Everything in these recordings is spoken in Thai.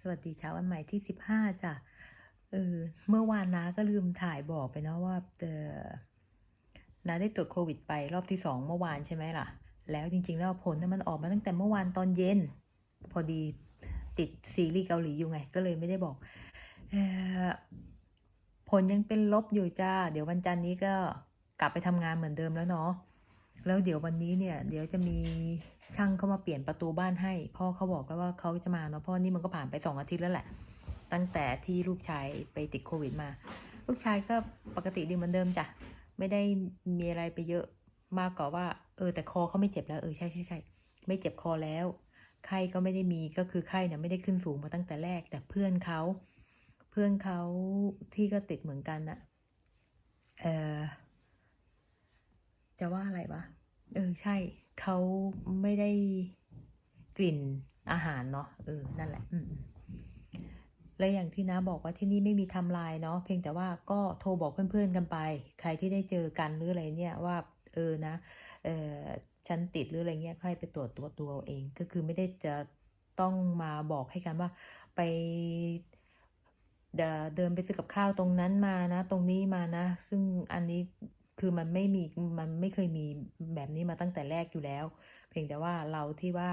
สวัสดีเช้าวันใหม่ที่สิบห้าจ้ะเออเมื่อวานน้าก็ลืมถ่ายบอกไปเนาะว่าเออน้าได้ตรวจโควิดไปรอบที่สองเมื่อวานใช่ไหมล่ะ แล้วจริงๆ แล้วผลน่ะมันออกมาตั้งแต่เมื่อวานตอนเย็น พอดีติดซีรีส์เกาหลีอยู่ไง ก็เลยไม่ได้บอกออผลยังเป็นลบอยู่จ้า เดี๋ยววันจันทร์นี้ก็กลับไปทำงานเหมือนเดิมแล้วเนาะ แล้วเดี๋ยววันนี้เนี่ย เดี๋ยวจะมีช่างเข้ามาเปลี่ยนประตูบ้านให้ พ่อเขาบอกแล้วว่าเขาจะมาเนาะพราะนี่มันก็ผ่านไปสองอาทิตย์แล้วแหละ ตั้งแต่ที่ลูกชายไปติดโควิดมา ลูกชายก็ปกติดีเหมือนเดิมจ้ะไม่ได้มีอะไรไปเยอะมากกว่าว่า เออแต่คอเขาไม่เจ็บแล้วเออใช่ใช่ใช่ไม่เจ็บคอแล้วไข้ก็ไม่ได้มีก็คือไข้เนี่ยไม่ได้ขึ้นสูงมาตั้งแต่แรก แต่เพื่อนเขา เพื่อนเขาที่ก็ติดเหมือนกันน่ะเออ จะว่าอะไรวะ เออใช่ เขาไม่ได้กลิ่นอาหารเนาะ เออ นั่นแหละ อืมแล้วอย่างที่น้าบอกว่าที่นี่ไม่มีทำลายเนาะ เพียงแต่ว่าก็โทรบอกเพื่อนๆกันไป ใครที่ได้เจอกันหรืออะไรเนี่ยว่า เออนะ เออฉันติดหรืออะไรเงี้ยให้ไปตรวจตัวตัวเอง ก็คือไม่ได้จะต้องมาบอกให้กันว่า ไปเดินไปซื้อกับข้าวตรงนั้นมานะ ตรงนี้มานะ ซึ่งอันนี้ คือมันไม่มีมันไม่เคยมีแบบนี้มาตั้งแต่แรกอยู่แล้ว เพียงแต่ว่าเราที่ว่า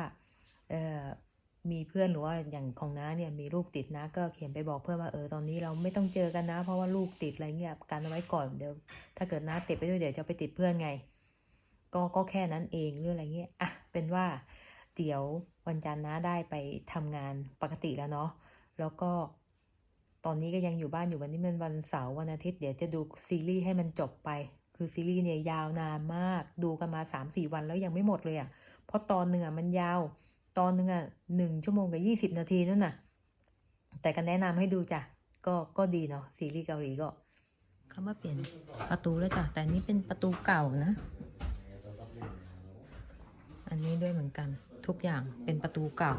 มีเพื่อนหรือว่าอย่างของน้าเนี่ยมีลูกติดนะก็เขียนไปบอกเพื่อนว่าเออตอนนี้เราไม่ต้องเจอกันนะ เพราะว่าลูกติดอะไรเงี้ยกันเอาไว้ก่อนเดี๋ยว ถ้าเกิดน้าติดไปด้วยเดี๋ยวจะไปติดเพื่อนไง ก็ก็แค่นั้นเองเรื่องอะไรเงี้ยอะเป็นว่าเดี๋ยววันจันทร์น้าได้ไปทำงานปกติแล้วเนาะแล้วก็ตอนนี้ก็ยังอยู่บ้านอยู่วันนี้มันวันเสาร์วันอาทิตย์เดี๋ยวจะดูซีรีส์ให้มันจบไป คือซีรีส์เนี่ยยาวนานมาก ดูกันมาสามสี่วันแล้วยังไม่หมดเลยอะ่ะ เพราะตอนหนึ่งอะมันยาว ตอนหนึ่งอะหนึ่งชั่วโมงกับยี่สิบนาทีนั่นน่ะ แต่ก็แนะนำให้ดูจ้ะ ก็ก็ดีเนาะซีรีส์เกาหลีก็เขามาเปลี่ยนประตูแล้วจ้ะ แต่นนี้เป็นประตูเก่านะ อันนี้ด้วยเหมือนกัน ทุกอย่างเป็นประตูเก่า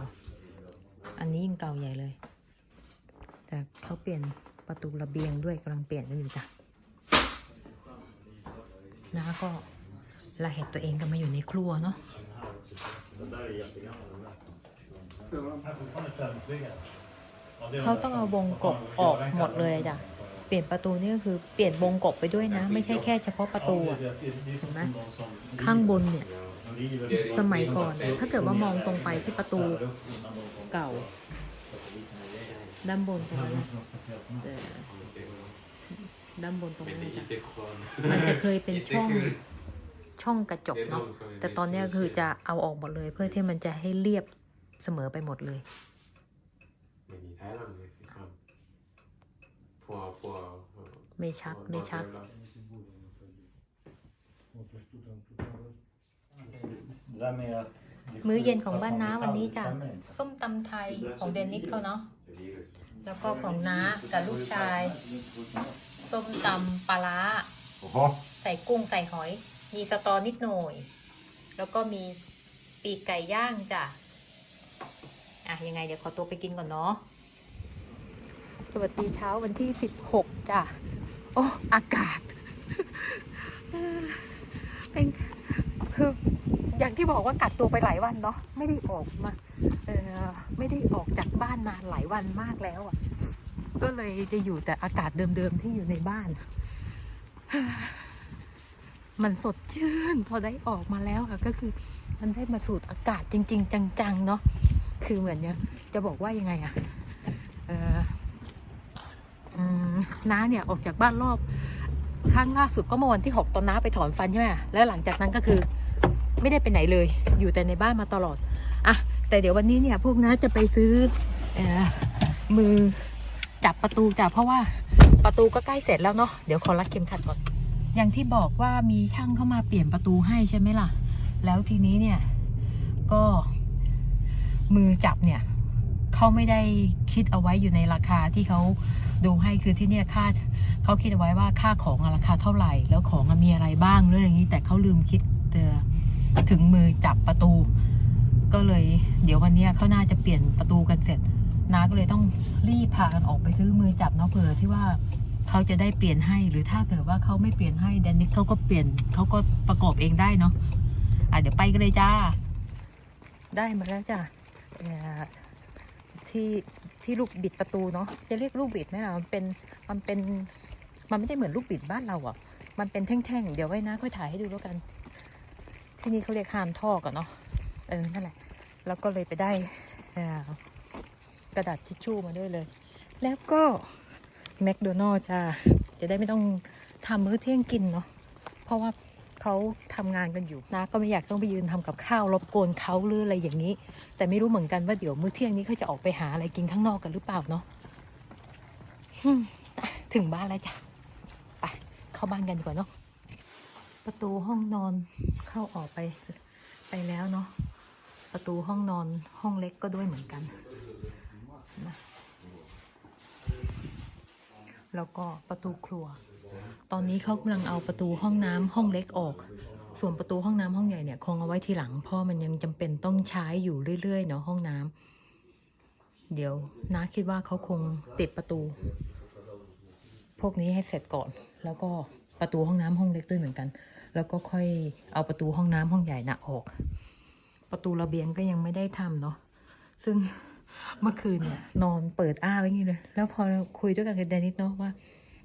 อันนี้ยิ่งเก่าใหญ่เลย แต่เขาเปลี่ยนประตูระเบียงด้วยกำลังเปลี่ยนกันอยู่จ้ะ น้าก็ละเหตุตัวเองกันมาอยู่ในครัวเนาะเขาต้องเอาวงกบออกหมดเลยจ้ะเปลี่ยนประตูนี่ก็คือเปลี่ยนวงกบไปด้วยนะ ไม่ใช่แค่เฉพาะประตูอะเห็นไหมข้างบนเนี่ย สมัยก่อนอะถ้าเกิดว่ามองตรงไปที่ประตูเก่า ด้านบนตรงนั้นอะเอ่อ ด้านบนตรงนั้นนะจ๊ะมันจะเคยเป็นช่องช่องกระจกเนาะแต่ตอนเนี้ยคือจะเอาออกหมดเลย เพื่อที่มันจะให้เรียบเสมอไปหมดเลย Men i Thailand är det fan på, på, ไม่ชัดไม่ชัดมื้อเย็นของบ้านน้าวันนี้จ้ะส้มตำไทยของเดนิสเขาเนาะแล้วก็ของน้ากับลูกชาย ส้มตำปลาร้า Jaha. ใส่กุ้งใส่หอย มีสตอนิดหน่อย แล้วก็มีปีกไก่ย่างจ้ะ อะ ยังไงเดี๋ยวขอตัวไปกินก่อนเนาะ สวัสดีเช้าวันที่สิบหกจ้ะ โอ้ อากาศ เป็นคืออย่างที่บอกว่ากักตัวไปหลายวันเนาะ ไม่ได้ออกมา เออไม่ได้ออกจากบ้านมาหลายวันมากแล้วอะ ก็เลยจะอยู่แต่อากาศเดิมๆที่อยู่ในบ้าน มันสดชื่น พอได้ออกมาแล้วค่ะ ก็คือมันได้มาสูดอากาศจริง ๆ จังๆ เนาะคือเหมือนเนี่ยจะบอกว่ายังไงอะเออน้าเนี่ยออกจากบ้านรอบครั้งล่าสุดก็เมื่อวันที่หกตอนน้าไปถอนฟันใช่ไหมแล้วหลังจากนั้นก็คือ ไม่ได้ไปไหนเลย อยู่แต่ในบ้านมาตลอดอะแต่เดี๋ยววันนี้เนี่ยพวกน้าจะไปซื้ออมือ จับประตูจ้ะเพราะว่าประตูก็ใกล้เสร็จแล้วเนาะเดี๋ยวขอรัดเข็มขัดก่อนอย่างที่บอกว่ามีช่างเข้ามาเปลี่ยนประตูให้ใช่ไหมล่ะ แล้วทีนี้เนี่ย ก็มือจับเนี่ยเขาไม่ได้คิดเอาไว้อยู่ในราคาที่เขาดูให้คือที่เนี่ยค่าเขาคิดเอาไว้ว่าค่าของราคาเท่าไหร่ แล้วของมีอะไรบ้างเรื่องอย่างนี้ แต่เขาลืมคิดเถึงมือจับประตู ก็เลย เดี๋ยววันนี้เขาน่าจะเปลี่ยนประตูกันเสร็จ น้าก็เลยต้องรีบพากันออกไปซื้อมือจับเนาะเผื่อที่ว่าเขาจะได้เปลี่ยนให้หรือถ้าเกิดว่าเขาไม่เปลี่ยนให้แดนนิสเขาก็เปลี่ยนเขาก็ประกอบเองได้เนาะอะเดี๋ยวไปกันเลยจ้า ได้มาแล้วจ้ะที่ที่ลูกบิดประตูเนาะจะเรียกลูกบิดไหมล่ะมันเป็นมันเป็นมันไม่ได้เหมือนลูกบิดบ้านเราอะ่ะ มันเป็นแท่งๆ เดี๋ยวไว้นะ ค่อยถ่ายให้ดูแล้วกัน ที่นี่เขาเรียกฮานท่อกันเนาะเออนั่นแหละ แล้วก็เลยไปได้เออ กระดาษทิชชู่มาด้วยเลย แล้วก็แมคโดนัลล์จ้าจะได้ไม่ต้องทำมื้อเที่ยงกินเนาะเพราะว่าเขาทำงานกันอยู่นะ ก็ไม่อยากต้องไปยืนทำกับข้าวรบกวนเขาหรืออะไรอย่างนี้ แต่ไม่รู้เหมือนกันว่าเดี๋ยวมื้อเที่ยงนี้เขาจะออกไปหาอะไรกินข้างนอกกันหรือเปล่าเนาะฮึ่มอะถึงบ้านแล้วจ้ะไปเข้าบ้านกันดีกว่าเนาะประตูห้องนอนเข้าออกไปไปแล้วเนาะประตูห้องนอนห้องเล็กก็ด้วยเหมือนกัน นะแล้วก็ประตูครัว ตอนนี้เขากำลังเอาประตูห้องน้ำห้องเล็กออก ส่วนประตูห้องน้ำห้องใหญ่เนี่ยคงเอาไว้ทีหลัง เพราะมันยังจำเป็นต้องใช้อยู่เรื่อยๆเนาะห้องน้ำเดี๋ยวน้าคิดว่าเขาคงติดประตู พวกนี้ให้เสร็จก่อน แล้วก็ประตูห้องน้ำห้องเล็กด้วยเหมือนกัน แล้วก็ค่อยเอาประตูห้องน้ำห้องใหญ่นะออก ประตูระเบียงก็ยังไม่ได้ทำเนาะซึ่ง เมื่อคืนเนี่ยนอนเปิดอ้าไว้อย่างนี้เลย แล้วพอคุยด้วยกันกับเดนิสเนาะว่า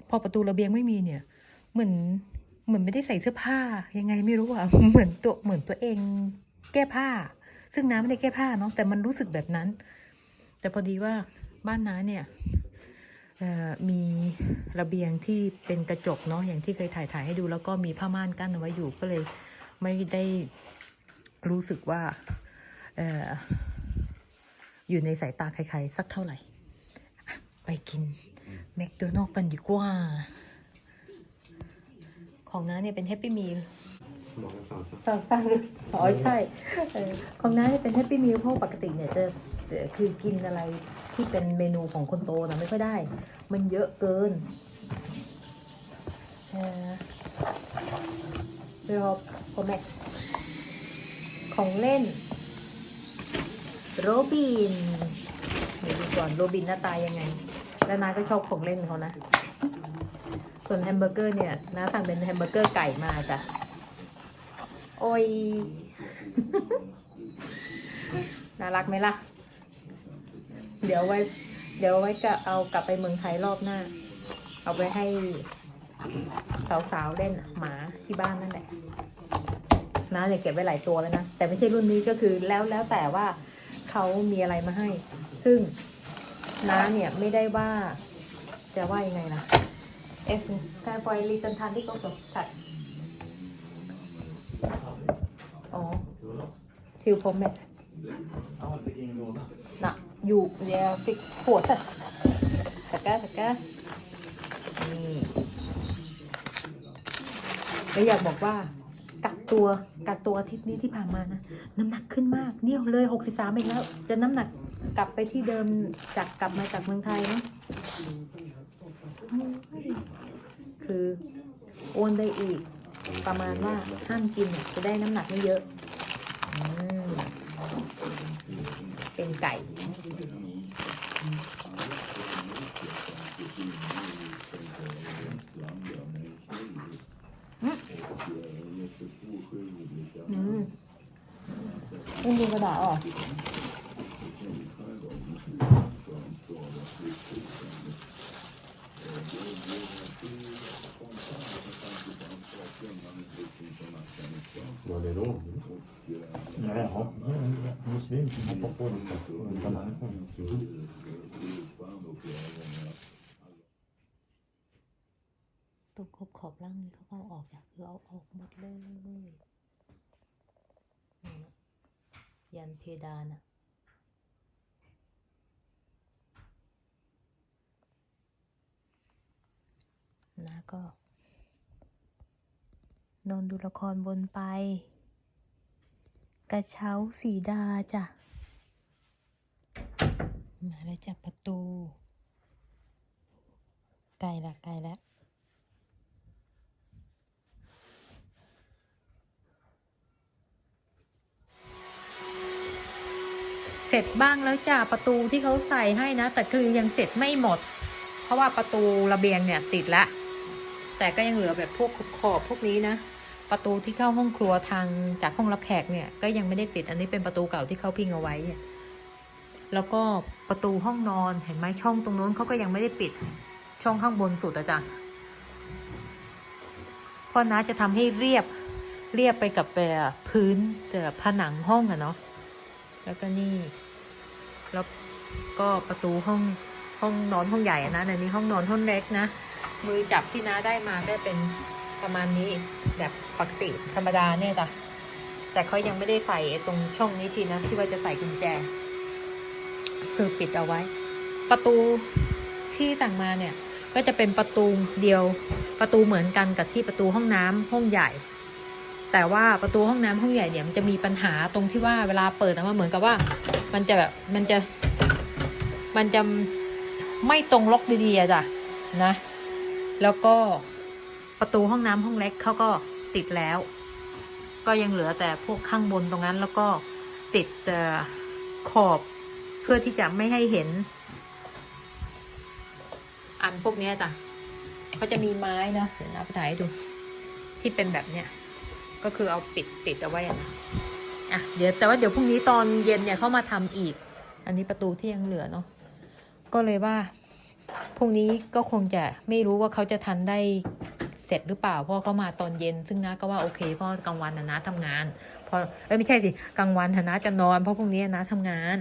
พอประตูระเบียงไม่มีเนี่ย เหมือนเหมือนไม่ได้ใส่เสื้อผ้า ยังไงไม่รู้อะเหมือนตัวเหมือนตัวเอง แก้ผ้า ซึ่งน้าไม่ได้แก้ผ้าเนาะแต่มันรู้สึกแบบนั้น แต่พอดีว่าบ้านน้าเนี่ยมีระเบียงที่เป็นกระจกเนาะอย่างที่เคยถ่ายถ่ายให้ดูแล้วก็มีผ้าม่านกั้นเอาไว้อยู่ก็เลยไม่ได้รู้สึกว่า อยู่ในสายตาใครๆ สักเท่าไหร่ ไปกินแมคโดนัลล์กันดีกว่า ของน้าเนี่ยเป็นแฮปปี้มีลบอกกันสองซาซ่าอ๋อใช่ ของน้าเนี่ยเป็นแฮปปี้มีลเพราะปกติเนี่ยจะคือกินอะไรที่เป็นเมนูของคนโตนะไม่ค่อยได้ มันเยอะเกินเออเรียกพอแม็กของเล่น โรบิน เดี๋ยวดูก่อนโรบินหน้าตายยังไง แล้วน้าก็ชอบของเล่นเขานะ ส่วนแฮมเบอร์เกอร์เนี่ยน้าสั่งเป็นแฮมเบอร์เกอร์ไก่มาจ้ะ โอ้ย น่ารักไหมล่ะ เดี๋ยวไว้ เดี๋ยวไว้ก็เอากลับไปเมืองไทยรอบหน้า เอาไปให้สาวๆเล่นหมาที่บ้านนั่นแหละน้าเนี่ยเก็บไว้หลายตัวแล้วนะ แต่ไม่ใช่รุ่นนี้ก็คือแล้วแล้วแต่ว่า เขามีอะไรมาให้ ซึ่งน้าเนี่ยไม่ได้ว่าจะว่ายังไงล่ะเอฟการปล่อยลิตันทันที่ก็จบตัดอ๋อทิวผมเมสน่ะอยู่เดี๋ยวฟิกหัวสัตว์สักกะสักกะนี่แล้วอยากบอกว่า กักตัวกักตัวอาทิตย์นี้ที่ผ่านมานะน้ำหนักขึ้นมากเนี่ยเลยหกสิบสามเองแล้ว จะน้ำหนักกลับไปที่เดิมจากกลับมาจากเมืองไทยเนะคือโอนได้อีก ประมาณว่าห้ามกินเนี่ยจะได้น้ำหนักไม่เยอะอเป็นไก่ ต้องดูกระดาษออกบอเลยรู้ Ja, muslim som hoppar på den där bananen. ตรงขอบขอบล่างนี้เขาก็เอาออกจ้ะคือเอาออกหมดเลยนะ ยันเพดานอะนะก็ นอนดูละครบนไป กระเช้าสีดาจ้ะ มาแล้วจับประตู ไกลละไกลละ ร็จบ้างแล้วจ้ะประตูที่เขาใส่ให้นะ แต่คือยังเสร็จไม่หมด เพราะว่าประตูระเบียงเนี่ยติดละ แต่ก็ยังเหลือแบบพวกขอบพวกนี้นะ ประตูที่เข้าห้องครัวทางจากห้องรับแขกเนี่ย ก็ยังไม่ได้ติดอันนี้เป็นประตูเก่าที่เขาพิงเอาไว้แล้วก็ประตูห้องนอนเห็นไหมช่องตรงโน้นเขาก็ยังไม่ได้ปิดช่องข้างบนสุดอะจ้ะเพราะน้าจะทำให้เรียบเรียบไปกับแบบพื้นแต่ผนังห้องอะเนาะแล้วก็นี่ แล้วก็ประตูห้องห้องนอนห้องใหญ่นะแต่นี้ห้องนอนห้องเล็กนะ มือจับที่น้าได้มาก็เป็นประมาณนี้แบบปกติธรรมดาเนี่ยจ้ะแต่เขายังไม่ได้ใส่ตรงช่องนี้ทีนะ ที่ว่าจะใส่กุญแจ คือปิดเอาไว้ ประตูที่สั่งมาเนี่ย ก็จะเป็นประตูเดียวประตูเหมือนกันกับที่ประตูห้องน้ำห้องใหญ่ แต่ว่าประตูห้องน้ำห้องใหญ่เนี่ยมันจะมีปัญหาตรงที่ว่าเวลาเปิดออกมาเหมือนกับว่า มันจะแบบมันจะมันจะไม่ตรงล็อกดีๆอะจ้ะนะ แล้วก็ประตูห้องน้ำห้องเล็กเขาก็ติดแล้ว ก็ยังเหลือแต่พวกข้างบนตรงนั้นแล้วก็ติดขอบเพื่อที่จะไม่ให้เห็น อันพวกนี้จ้ะเขาจะมีไม้นะเดี๋ยวนะไปถ่ายให้ดูที่เป็นแบบเนี้ย ก็คือเอาปิดติดเอาไว้อะนะอะเดี๋ยวแต่ว่าเดี๋ยวพรุ่งนี้ตอนเย็นเนี่ยเขามาทำอีก อันนี้ประตูที่ยังเหลือเนาะก็เลยว่าพรุ่งนี้ก็คงจะไม่รู้ว่าเขาจะทันได้เสร็จหรือเปล่าเพราะเขามาตอนเย็น ซึ่งนะก็ว่าโอเคเพราะกลางวันนะนะทำงาน พอเอ้ยไม่ใช่สิกลางวันนะนะจะนอนเพราะพรุ่งนี้นะทำงาน